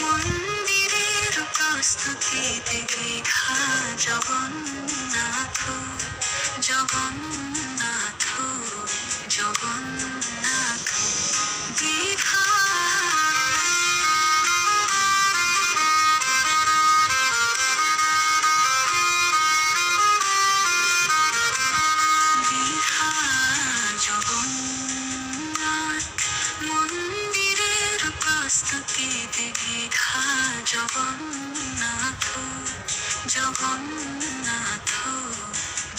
মন্দিরের প্রস্তুতিতে দীঘা জগন্নাথ জগন্নাথ জগন্নাথ দীঘা দীঘা জগন্নাথ। প্রস্তুতিতে দীঘা জগন্নাথ জগন্নাথ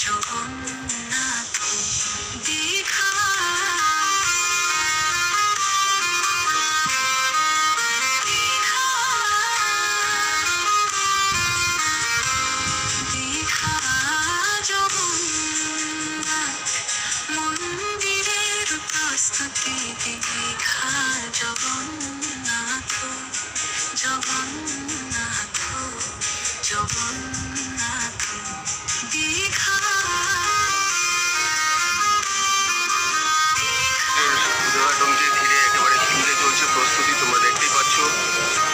জগন্নাথ। জগন্নাথ জগন্নাথ জগন্নাথ, দীঘা। উদ্ঘাটনকে ঘিরে একেবারে জুড়ে চলছে প্রস্তুতি, তোমরা দেখতেই পাচ্ছ।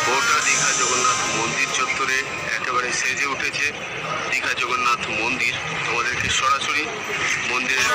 গোটা দীঘা জগন্নাথ মন্দির চত্বরে একেবারে সেজে উঠেছে দীঘা জগন্নাথ মন্দির। তোমাদেরকে সরাসরি মন্দিরের